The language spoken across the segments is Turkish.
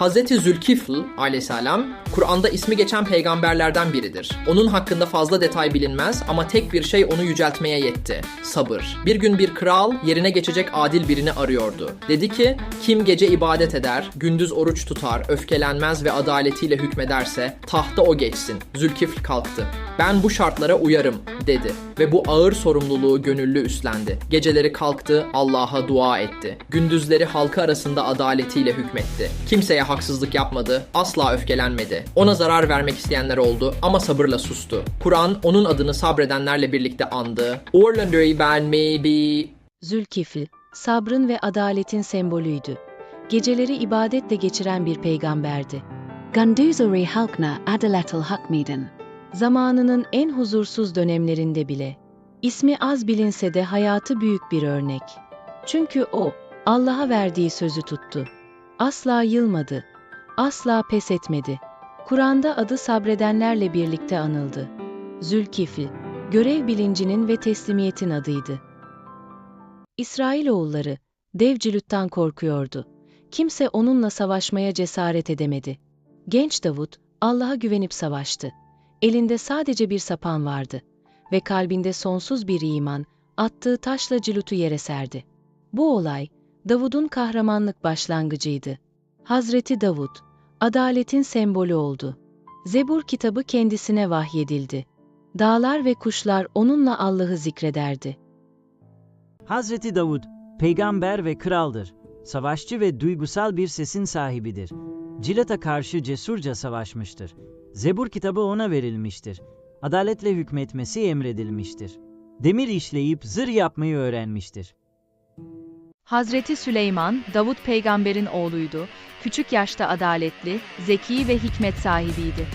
Hazreti Zülkifl aleyhisselam Kur'an'da ismi geçen peygamberlerden biridir. Onun hakkında fazla detay bilinmez ama tek bir şey onu yüceltmeye yetti. Sabır. Bir gün bir kral yerine geçecek adil birini arıyordu. Dedi ki kim gece ibadet eder, gündüz oruç tutar, öfkelenmez ve adaletiyle hükmederse tahta o geçsin. Zülkifl kalktı. Ben bu şartlara uyarım dedi ve bu ağır sorumluluğu gönüllü üstlendi. Geceleri kalktı, Allah'a dua etti. Gündüzleri halkı arasında adaletiyle hükmetti. Kimseye haksızlık yapmadı, asla öfkelenmedi. Ona zarar vermek isteyenler oldu ama sabırla sustu. Kur'an onun adını sabredenlerle birlikte andı. Orlandry ben maybe Zülkifl, sabrın ve adaletin sembolüydü. Geceleri ibadetle geçiren bir peygamberdi. Gunduzari halkna adalatul hukmiden. Zamanının en huzursuz dönemlerinde bile. İsmi az bilinse de hayatı büyük bir örnek. Çünkü o, Allah'a verdiği sözü tuttu. Asla yılmadı. Asla pes etmedi. Kur'an'da adı sabredenlerle birlikte anıldı. Zülkifl, görev bilincinin ve teslimiyetin adıydı. İsrailoğulları, dev Cülüt'ten korkuyordu. Kimse onunla savaşmaya cesaret edemedi. Genç Davut, Allah'a güvenip savaştı. Elinde sadece bir sapan vardı ve kalbinde sonsuz bir iman, attığı taşla Cülüt'ü yere serdi. Bu olay, Davud'un kahramanlık başlangıcıydı. Hazreti Davud, adaletin sembolü oldu. Zebur kitabı kendisine vahyedildi. Dağlar ve kuşlar onunla Allah'ı zikrederdi. Hazreti Davud, peygamber ve kraldır. Savaşçı ve duygusal bir sesin sahibidir. Cilat'a karşı cesurca savaşmıştır. Zebur kitabı ona verilmiştir. Adaletle hükmetmesi emredilmiştir. Demir işleyip zır yapmayı öğrenmiştir. Hazreti Süleyman, Davut peygamberin oğluydu. Küçük yaşta adaletli, zeki ve hikmet sahibiydi.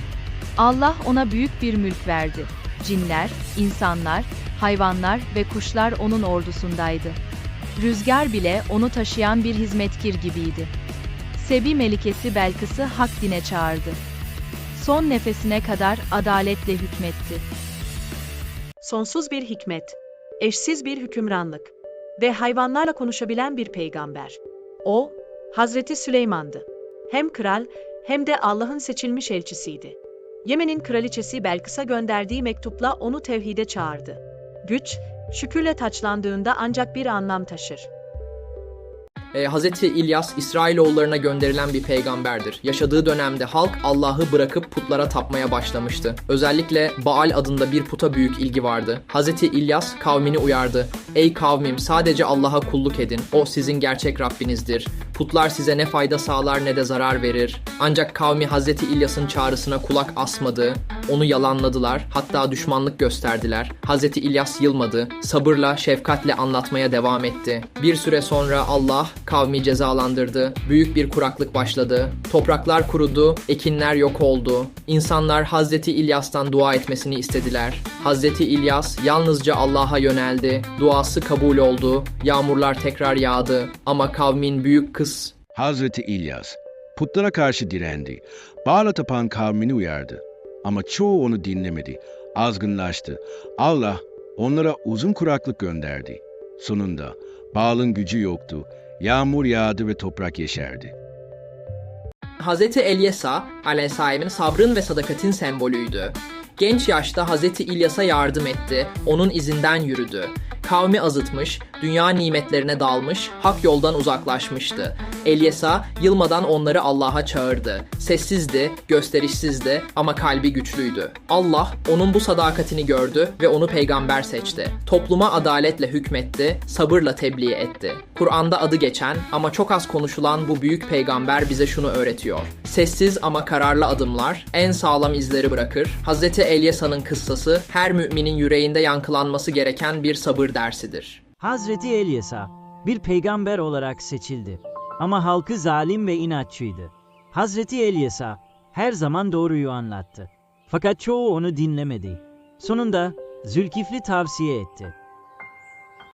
Allah ona büyük bir mülk verdi. Cinler, insanlar, hayvanlar ve kuşlar onun ordusundaydı. Rüzgar bile onu taşıyan bir hizmetkir gibiydi. Sebi Melikesi Belkıs'ı hak dine çağırdı. Son nefesine kadar adaletle hükmetti. sonsuz bir hikmet, eşsiz bir hükümranlık ve hayvanlarla konuşabilen bir peygamber. O, Hazreti Süleyman'dı. Hem kral hem de Allah'ın seçilmiş elçisiydi. Yemen'in kraliçesi Belkıs'a gönderdiği mektupla onu tevhide çağırdı. Güç, şükürle taçlandığında ancak bir anlam taşır. E, Hazreti İlyas İsrailoğullarına gönderilen bir peygamberdir. Yaşadığı dönemde halk Allah'ı bırakıp putlara tapmaya başlamıştı. Özellikle Baal adında bir puta büyük ilgi vardı. Hazreti İlyas kavmini uyardı. Ey kavmim sadece Allah'a kulluk edin. O sizin gerçek Rabbinizdir. Putlar size ne fayda sağlar ne de zarar verir. Ancak kavmi Hazreti İlyas'ın çağrısına kulak asmadı. Onu yalanladılar. Hatta düşmanlık gösterdiler. Hazreti İlyas yılmadı. Sabırla, şefkatle anlatmaya devam etti. Bir süre sonra Allah kavmi cezalandırdı. Büyük bir kuraklık başladı. Topraklar kurudu, ekinler yok oldu. İnsanlar Hazreti İlyas'tan dua etmesini istediler. Hazreti İlyas yalnızca Allah'a yöneldi. Duası kabul oldu. Yağmurlar tekrar yağdı. Ama kavmin büyük kız Hazreti İlyas, putlara karşı direndi. Bağla tapan kavmini uyardı. Ama çoğu onu dinlemedi. Azgınlaştı. Allah onlara uzun kuraklık gönderdi. Sonunda Bağlın gücü yoktu. Yağmur yağdı ve toprak yeşerdi. Hazreti Elyesa aleyhisselamın sabrın ve sadakatin sembolüydü. Genç yaşta Hazreti İlyas'a yardım etti, onun izinden yürüdü. Kavmi azıtmış, dünya nimetlerine dalmış, hak yoldan uzaklaşmıştı. Elyesa yılmadan onları Allah'a çağırdı. Sessizdi, gösterişsizdi ama kalbi güçlüydü. Allah onun bu sadakatini gördü ve onu peygamber seçti. Topluma adaletle hükmetti, sabırla tebliğ etti. Kur'an'da adı geçen ama çok az konuşulan bu büyük peygamber bize şunu öğretiyor. Sessiz ama kararlı adımlar en sağlam izleri bırakır. Hazreti Elyesa'nın kıssası her müminin yüreğinde yankılanması gereken bir sabır dersidir. Hazreti Elyesa bir peygamber olarak seçildi. Ama halkı zalim ve inatçıydı. Hazreti Elyesa her zaman doğruyu anlattı. Fakat çoğu onu dinlemedi. Sonunda Zülkifli tavsiye etti.